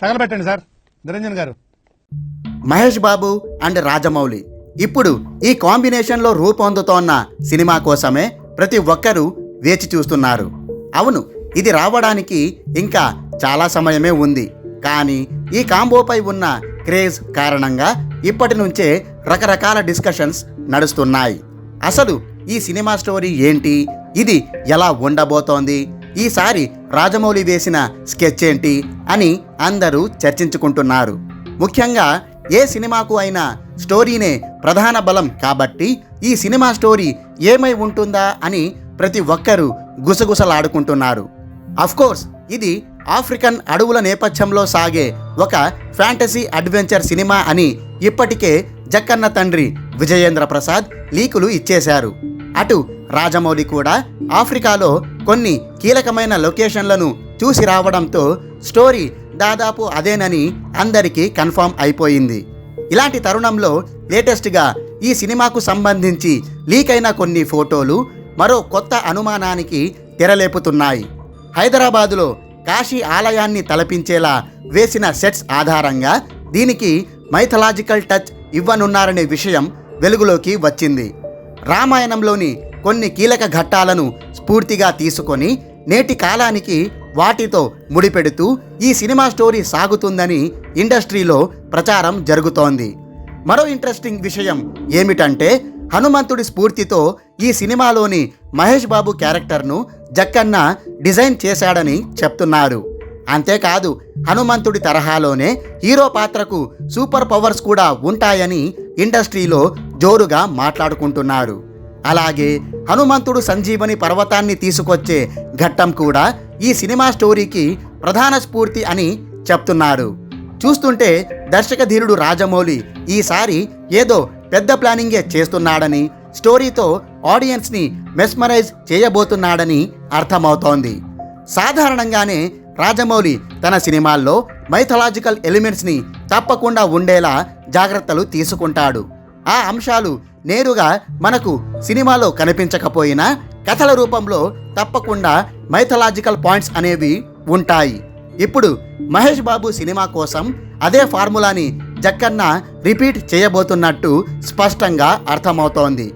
తగలబెట్టండి sir. Niranjan garu. Mahesh Babu and Rajamouli. ఇప్పుడు ఈ కాంబినేషన్లో రూపొందుతోన్న సినిమా కోసమే ప్రతి ఒక్కరూ వేచి చూస్తున్నారు. అవును ఇది రావడానికి ఇంకా చాలా సమయమే ఉంది. కానీ ఈ కాంబోపై ఉన్న క్రేజ్ కారణంగా ఇప్పటి నుంచే రకరకాల డిస్కషన్స్ నడుస్తున్నాయి. అసలు ఈ సినిమా స్టోరీ ఏంటి? ఇది ఎలా ఉండబోతోంది? ఈసారి రాజమౌళి వేసిన స్కెచ్ ఏంటి అని అందరూ చర్చించుకుంటున్నారు. ముఖ్యంగా ఏ సినిమాకు అయినా స్టోరీనే ప్రధాన బలం కాబట్టి ఈ సినిమా స్టోరీ ఏమై ఉంటుందా అని ప్రతి ఒక్కరూ గుసగుసలాడుకుంటున్నారు. కోర్స్ ఇది ఆఫ్రికన్ అడవుల నేపథ్యంలో సాగే ఒక ఫ్యాంటసీ అడ్వెంచర్ సినిమా అని ఇప్పటికే జక్కన్న తండ్రి విజయేంద్ర ప్రసాద్ లీకులు ఇచ్చేశారు. అటు రాజమౌళి కూడా ఆఫ్రికాలో కొన్ని కీలకమైన లొకేషన్లను చూసి రావడంతో స్టోరీ దాదాపు అదేనని అందరికీ కన్ఫర్మ్ అయిపోయింది. ఇలాంటి తరుణంలో లేటెస్ట్గా ఈ సినిమాకు సంబంధించి లీక్ అయిన కొన్ని ఫోటోలు మరో కొత్త అనుమానానికి తెరలేపుతున్నాయి. హైదరాబాదులో కాశీ ఆలయాన్ని తలపించేలా వేసిన సెట్స్ ఆధారంగా దీనికి మైథలాజికల్ టచ్ ఇవ్వనున్నారనే విషయం వెలుగులోకి వచ్చింది. రామాయణంలోని కొన్ని కీలక ఘట్టాలను స్ఫూర్తిగా తీసుకొని నేటి కాలానికి వాటితో ముడిపెడుతూ ఈ సినిమా స్టోరీ సాగుతుందని ఇండస్ట్రీలో ప్రచారం జరుగుతోంది. మరో ఇంట్రెస్టింగ్ విషయం ఏమిటంటే హనుమంతుడి స్ఫూర్తితో ఈ సినిమాలోని మహేష్ బాబు క్యారెక్టర్ను జక్కన్న డిజైన్ చేశాడని చెప్తున్నారు. అంతేకాదు హనుమంతుడి తరహాలోనే హీరో పాత్రకు సూపర్ పవర్స్ కూడా ఉంటాయని ఇండస్ట్రీలో జోరుగా మాట్లాడుకుంటున్నారు. అలాగే హనుమంతుడు సంజీవని పర్వతాన్ని తీసుకొచ్చే ఘట్టం కూడా ఈ సినిమా స్టోరీకి ప్రధాన స్ఫూర్తి అని చెప్తున్నారు చూస్తుంటే దర్శకధీరుడు రాజమౌళి ఈసారి ఏదో పెద్ద ప్లానింగే చేస్తున్నాడని స్టోరీతో ఆడియన్స్ని మెస్మరైజ్ చేయబోతున్నాడని అర్థమవుతోంది. సాధారణంగానే రాజమౌళి తన సినిమాల్లో మైథలాజికల్ ఎలిమెంట్స్ని తప్పకుండా ఉండేలా జాగ్రత్తలు తీసుకుంటాడు. ఆ అంశాలు నేరుగా మనకు సినిమాలో కనిపించకపోయినా కథల రూపంలో తప్పకుండా మైథలాజికల్ పాయింట్స్ అనేవి ఉంటాయి. ఇప్పుడు మహేష్ బాబు సినిమా కోసం అదే ఫార్ములాని జక్కన్న రిపీట్ చేయబోతున్నట్టు స్పష్టంగా అర్థమవుతోంది.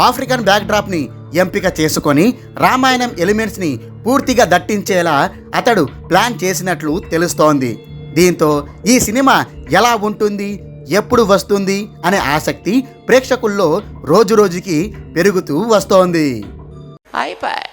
ఆఫ్రికన్ బ్యాక్డ్రాప్ని ఎంపిక చేసుకొని రామాయణం ఎలిమెంట్స్ని పూర్తిగా దట్టించేలా అతడు ప్లాన్ చేసినట్లు తెలుస్తోంది. దీంతో ఈ సినిమా ఎలా ఉంటుంది? ఎప్పుడు వస్తుంది అనే ఆసక్తి ప్రేక్షకుల్లో రోజురోజుకి పెరుగుతూ వస్తోంది. అయిపోయి